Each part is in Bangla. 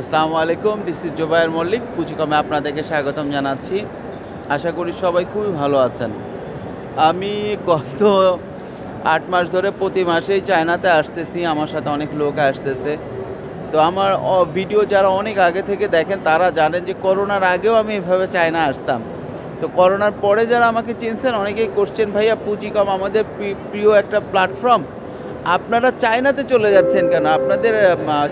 আসসালামু আলাইকুম দিস ইজ জোবায়ের মল্লিক পুচিকমে আপনাদেরকে স্বাগতম জানাচ্ছি। আশা করি সবাই খুবই ভালো আছেন। আমি গত আট মাস ধরে প্রতি মাসেই চায়নাতে আসতেছি, আমার সাথে অনেক লোক আসতেছে। তো আমার ভিডিও যারা অনেক আগে থেকে দেখেন, তারা জানেন যে করোনার আগেও আমি এভাবে চায়না আসতাম। তো করোনার পরে যারা আমাকে চিনছেন, অনেকেই কোশ্চেন ভাইয়া, পুঁজিকম আমাদের প্রিয় একটা প্ল্যাটফর্ম আপনারা চায়নাতে চলে যাচ্ছেন কেন? আপনাদের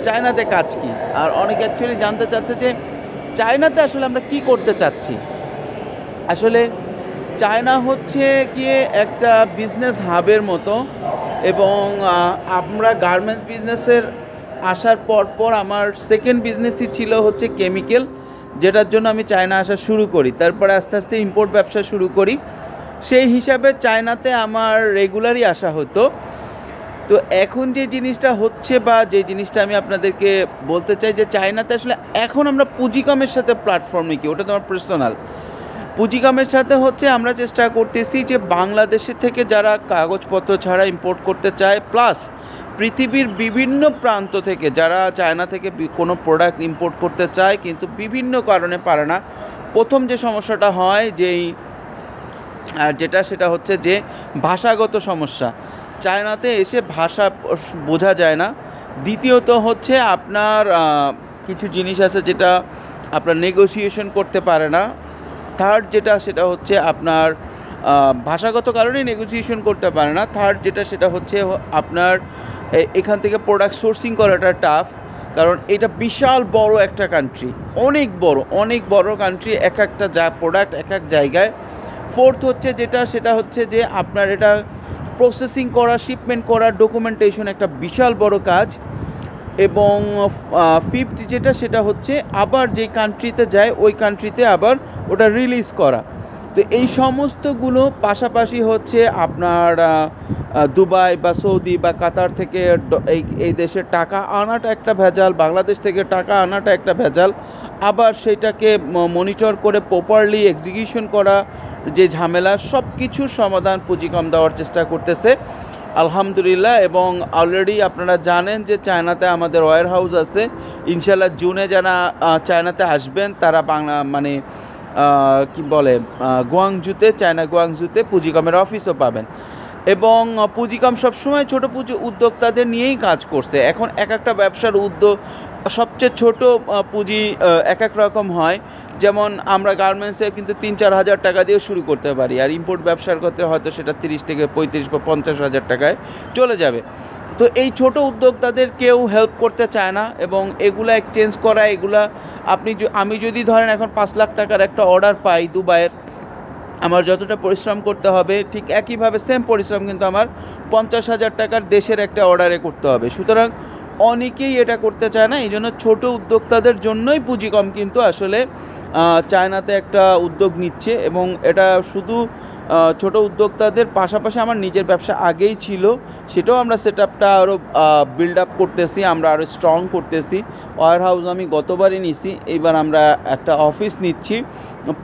চায়নাতে কাজ কি? আর অনেকে অ্যাকচুয়ালি জানতে চাচ্ছে যে, চায়নাতে আসলে আমরা কি করতে চাচ্ছি? আসলে চায়না হচ্ছে গিয়ে একটা বিজনেস হাবের মতো এবং আমরা গার্মেন্টস বিজনেসের আসার পর পর আমার সেকেন্ড বিজনেসই ছিল হচ্ছে কেমিক্যাল যেটার জন্য আমি চায়না আসা শুরু করি। তারপরে আস্তে আস্তে ইম্পোর্ট ব্যবসা শুরু করি। সেই হিসাবে চায়নাতে আমার রেগুলারই আসা হতো। তো এখন যে জিনিসটা হচ্ছে বা যে জিনিসটা আমি আপনাদেরকে বলতে চাই যে চায়নাতে আসলে এখন আমরা পুঁজিকমের সাথে প্ল্যাটফর্মে কি? ওটা তোমার পার্সোনাল পুঁজিকমের সাথে হচ্ছে আমরা চেষ্টা করতেছি যে বাংলাদেশের থেকে যারা কাগজপত্র ছাড়া ইম্পোর্ট করতে চায় প্লাস পৃথিবীর বিভিন্ন প্রান্ত থেকে যারা চায়না থেকে কোনো প্রোডাক্ট ইম্পোর্ট করতে চায়, কিন্তু বিভিন্ন কারণে পারে না। প্রথম যে সমস্যাটা হয় যেই যেটা সেটা হচ্ছে যে ভাষাগত সমস্যা। চায়নাতে এসে ভাষা বোঝা যায় না। দ্বিতীয়ত হচ্ছে আপনার কিছু জিনিস আছে যেটা আপনার নেগোসিয়েশন করতে পারে না। থার্ড যেটা, সেটা হচ্ছে আপনার ভাষাগত কারণেই নেগোসিয়েশন করতে পারে না। থার্ড যেটা, সেটা হচ্ছে আপনার এখান থেকে প্রোডাক্ট সোর্সিং করাটা টাফ কারণ এটা বিশাল বড় একটা কান্ট্রি অনেক বড় অনেক বড় কান্ট্রি এক একটা যা প্রোডাক্ট এক এক জায়গায়। ফোর্থ হচ্ছে যেটা, সেটা হচ্ছে যে আপনার এটা প্রসেসিং করা শিপমেন্ট করা ডকুমেন্টেশন একটা বিশাল বড় কাজ। এবং ফিফথ যেটা সেটা হচ্ছে আবার যেই কান্ট্রিতে যায়, ওই কান্ট্রিতে আবার ওটা রিলিজ করা। তো এই সমস্তগুলো পাশাপাশি হচ্ছে আপনার দুবাই বা সৌদি বা কাতার থেকে এই এই দেশের টাকা আনাটা একটা ভেজাল, বাংলাদেশ থেকে টাকা আনাটা একটা ভেজাল। আবার সেটাকে মনিটর করে প্রপারলি এক্সিকিউশন করা যে ঝামেলা সব কিছুর সমাধান পুঁজি কম দেওয়ার চেষ্টা করতেছে। আলহামদুলিল্লাহ, এবং অলরেডি আপনারা জানেন যে চায়নাতে আমাদের ওয়ার হাউস আছে। ইনশাল্লাহ জুনে যারা চায়নাতে আসবেন, তারা বাংলা মানে কি বলে গুয়াংজুতে চায়না গুয়াংজুতে পুঁজিকমের অফিসও পাবেন। এবং পুঁজিকম সবসময় ছোটো পুঁজি উদ্যোক্তাদের নিয়েই কাজ করছে। এখন এক একটা ব্যবসার উদ্যোগ সবচেয়ে ছোট পুঁজি এক এক রকম হয়। যেমন, আমরা গার্মেন্টসে কিন্তু তিন চার হাজার টাকা দিয়ে শুরু করতে পারি। আর ইম্পোর্ট ব্যবসার ক্ষেত্রে হয়তো সেটা তিরিশ থেকে পঁয়ত্রিশ বা পঞ্চাশ হাজার টাকায় চলে যাবে। তো এই ছোট উদ্যোক্তাদের কেউ হেল্প করতে চায় না এবং এগুলা এক্সচেঞ্জ করা, এগুলা আপনি আমি যদি ধরেন এখন পাঁচ লাখ টাকার একটা অর্ডার পাই দুবাইয়ের আমার যতটা পরিশ্রম করতে হবে, ঠিক একইভাবে সেম পরিশ্রম কিন্তু আমার পঞ্চাশ হাজার টাকার দেশের একটা অর্ডারে করতে হবে। সুতরাং অনেকেই এটা করতে চায় না এই জন্য ছোটো উদ্যোক্তাদের জন্যই পুঁজি কম কিন্তু আসলে চায়নাতে একটা উদ্যোগ নিচ্ছে এবং এটা শুধু ছোট উদ্যোক্তাদের পাশাপাশি আমার নিজের ব্যবসা আগেই ছিল, সেটাও আমরা সেট আপটা আরও বিল্ড আপ করতেছি, আমরা আরও স্ট্রং করতেছি। ওয়ার হাউস আমি গতবারই নিছি, এইবার আমরা একটা অফিস নিচ্ছি।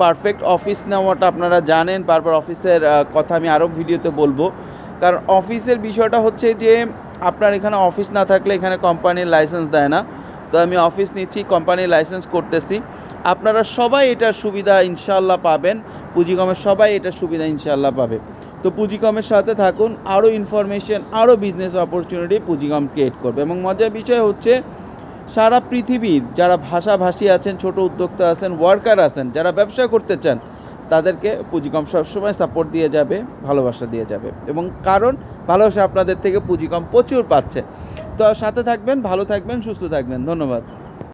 পারফেক্ট অফিস নেওয়াটা আপনারা জানেন বারবার অফিসের কথা আমি আরও ভিডিওতে বলব। কারণ অফিসের বিষয়টা হচ্ছে যে আপনার এখানে অফিস না থাকলে এখানে কোম্পানির লাইসেন্স দেয় না। তো আমি অফিস নিচ্ছি কোম্পানির লাইসেন্স করতেছি। আপনারা সবাই এটার সুবিধা ইনশাল্লাহ পাবেন। পুঁজিকমের সবাই এটার সুবিধা ইনশাল্লাহ পাবে। তো পুঁজিকমের সাথে থাকুন আরও ইনফরমেশন আরও বিজনেস অপরচুনিটি পুঁজিকম ক্রিয়েট করবে। এবং মজার বিষয় হচ্ছে, সারা পৃথিবীর যারা ভাষাভাষী আছেন, ছোট উদ্যোক্তা আছেন ওয়ার্কার আছেন, যারা ব্যবসা করতে চান তাদেরকে পুঁজিকম সবসময় সাপোর্ট দিয়ে যাবে, ভালোবাসা দিয়ে যাবে। এবং কারণ, ভালোবাসা আপনাদের থেকে পুঁজিকম প্রচুর পাচ্ছে। তো সাথে থাকবেন, ভালো থাকবেন, সুস্থ থাকবেন। ধন্যবাদ।